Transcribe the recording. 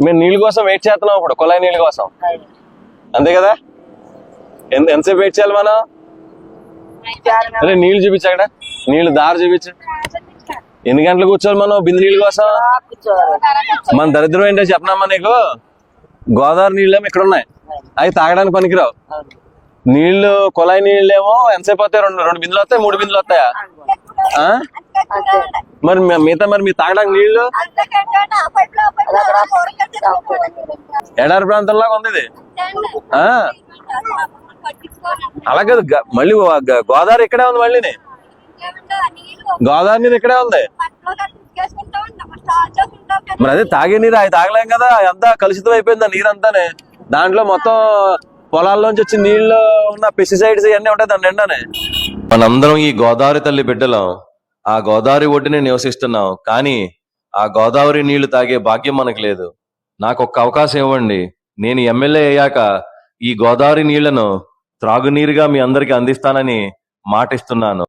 మేము నీళ్ళ కోసం వెయిట్ చేస్తున్నాం ఇప్పుడు కుళాయి నీళ్ళ కోసం. అంతే కదా? ఎంత ఎంతసేపు వెయిట్ చేయాలి మనం? అరే నీళ్ళు చూపించు అక్కడ. నీళ్ళు దారి చూపించు. ఎన్ని గంటలు కూర్చోవాలి మనం బిందు నీళ్ళ కోసం? మన దరిద్రం ఏంటో చెప్పనమ్మా నీకు. గోదావరి నీళ్ళేమో ఇక్కడ ఉన్నాయి. అవి తాగడానికి పనికిరావు. నీళ్ళు కుళాయి నీళ్ళేమో ఎంతసేపు వస్తాయి? రెండు రెండు బిందులు వస్తాయి? మూడు బిందులు వస్తాయా? ఆ? మరి మిగతా మరి మీరు తాగడానికి నీళ్ళు ఎడారి ప్రాంతంలాగా ఉంది ఇది? ఆ? అలాగే మళ్ళీ గోదావరి ఇక్కడే ఉంది మళ్ళీ గోదావరి నీరు ఇక్కడే ఉంది. మరి అదే తాగే నీరు అవి తాగలేం కదా. అంతా కలుషితం అయిపోయింది ఆ నీరంతానే. దాంట్లో మొత్తం పొలాల్లోంచి వచ్చిన నీళ్ళు ఉన్న పెస్టిసైడ్స్ ఇవన్నీ ఉంటాయి దాని నిండానే. మనందరం ఈ గోదావరి తల్లి బిడ్డలం. ఆ గోదావరి ఒడ్డుని నివసిస్తున్నాం. కానీ ఆ గోదావరి నీళ్ళు తాగే భాగ్యం మనకు లేదు. నాకు ఒక్క అవకాశం ఇవ్వండి. నేను ఎమ్మెల్యే అయ్యాక ఈ గోదావరి నీళ్ళను త్రాగునీరుగా మీ అందరికి అందిస్తానని మాటిస్తున్నాను.